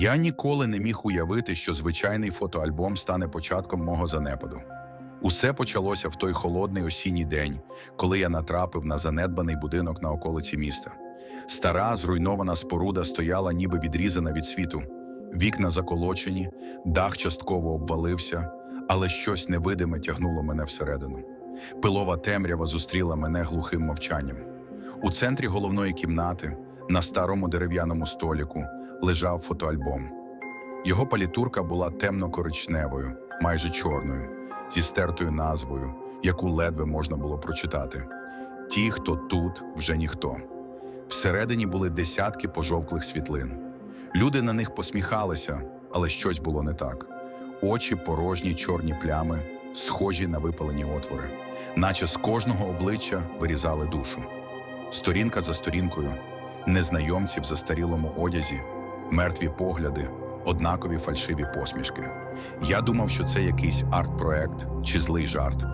Я ніколи не міг уявити, що звичайний фотоальбом стане початком мого занепаду. Усе почалося в той холодний осінній день, коли я натрапив на занедбаний будинок на околиці міста. Стара, зруйнована споруда стояла, ніби відрізана від світу. Вікна заколочені, дах частково обвалився, але щось невидиме тягнуло мене всередину. Пилова темрява зустріла мене глухим мовчанням. У центрі головної кімнати, на старому дерев'яному століку, лежав фотоальбом. Його палітурка була темно-коричневою, майже чорною, зі стертою назвою, яку ледве можна було прочитати. Ті, хто тут, вже ніхто. Всередині були десятки пожовклих світлин. Люди на них посміхалися, але щось було не так. Очі порожні чорні плями, схожі на випалені отвори, наче з кожного обличчя вирізали душу. Сторінка за сторінкою, незнайомці в застарілому одязі, мертві погляди, однакові фальшиві посмішки. Я думав, що це якийсь арт-проект чи злий жарт.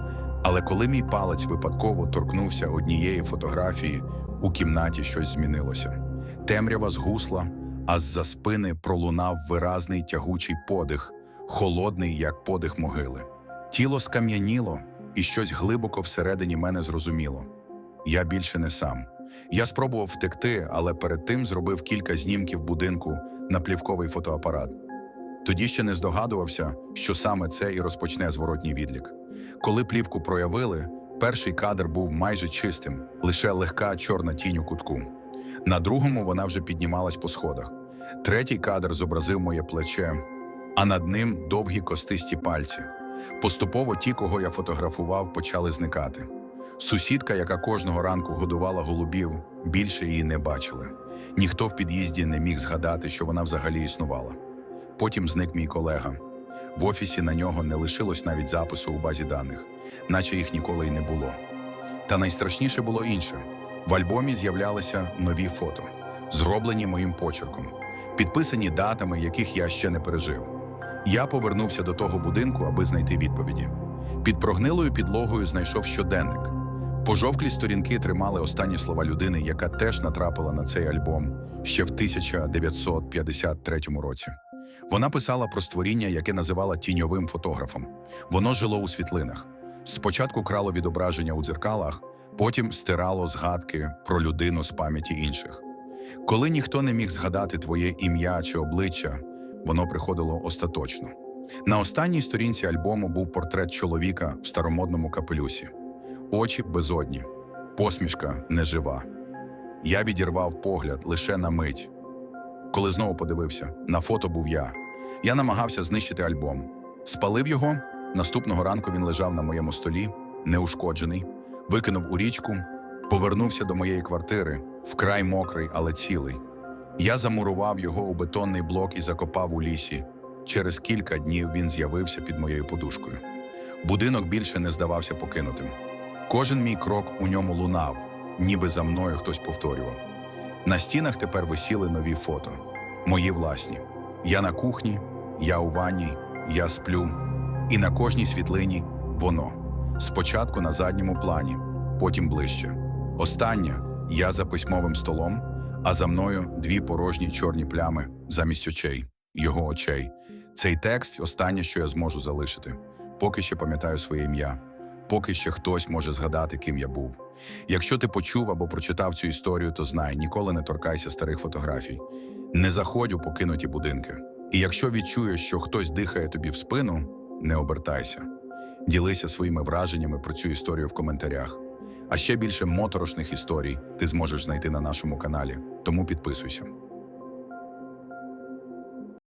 Але коли мій палець випадково торкнувся однієї фотографії, у кімнаті щось змінилося. Темрява згусла, а з-за спини пролунав виразний тягучий подих, холодний, як подих могили. Тіло скам'яніло, і щось глибоко всередині мене зрозуміло. Я більше не сам. Я спробував втекти, але перед тим зробив кілька знімків будинку на плівковий фотоапарат. Тоді ще не здогадувався, що саме це і розпочне зворотній відлік. Коли плівку проявили, перший кадр був майже чистим, лише легка чорна тінь у кутку. На другому вона вже піднімалась по сходах. Третій кадр зобразив моє плече, а над ним довгі костисті пальці. Поступово ті, кого я фотографував, почали зникати. Сусідка, яка кожного ранку годувала голубів, більше її не бачили. Ніхто в під'їзді не міг згадати, що вона взагалі існувала. Потім зник мій колега. В офісі на нього не лишилось навіть запису у базі даних, наче їх ніколи й не було. Та найстрашніше було інше: в альбомі з'являлися нові фото, зроблені моїм почерком, підписані датами, яких я ще не пережив. Я повернувся до того будинку, аби знайти відповіді. Під прогнилою підлогою знайшов щоденник. Пожовклі сторінки тримали останні слова людини, яка теж натрапила на цей альбом ще в 1953 році. Вона писала про створіння, яке називала тіньовим фотографом. Воно жило у світлинах. Спочатку крало відображення у дзеркалах, потім стирало згадки про людину з пам'яті інших. Коли ніхто не міг згадати твоє ім'я чи обличчя, воно приходило остаточно. На останній сторінці альбому був портрет чоловіка в старомодному капелюсі, очі безодні, посмішка нежива. Я відірвав погляд лише на мить. Коли знову подивився, на фото був я. Я намагався знищити альбом. Спалив його. Наступного ранку він лежав на моєму столі, неушкоджений, викинув у річку, повернувся до моєї квартири, вкрай мокрий, але цілий. Я замурував його у бетонний блок і закопав у лісі. Через кілька днів він з'явився під моєю подушкою. Будинок більше не здавався покинутим. Кожен мій крок у ньому лунав, ніби за мною хтось повторював. На стінах тепер висіли нові фото, мої власні. Я на кухні, я у ванні, я сплю. І на кожній світлині воно. Спочатку на задньому плані, потім ближче. Остання я за письмовим столом, а за мною дві порожні чорні плями замість очей, його очей. Цей текст останнє, що я зможу залишити. Поки ще пам'ятаю своє ім'я, поки ще хтось може згадати, ким я був. Якщо ти почув або прочитав цю історію, то знай, ніколи не торкайся старих фотографій. Не заходь у покинуті будинки. І якщо відчуєш, що хтось дихає тобі в спину, не обертайся. Ділися своїми враженнями про цю історію в коментарях. А ще більше моторошних історій ти зможеш знайти на нашому каналі, тому підписуйся.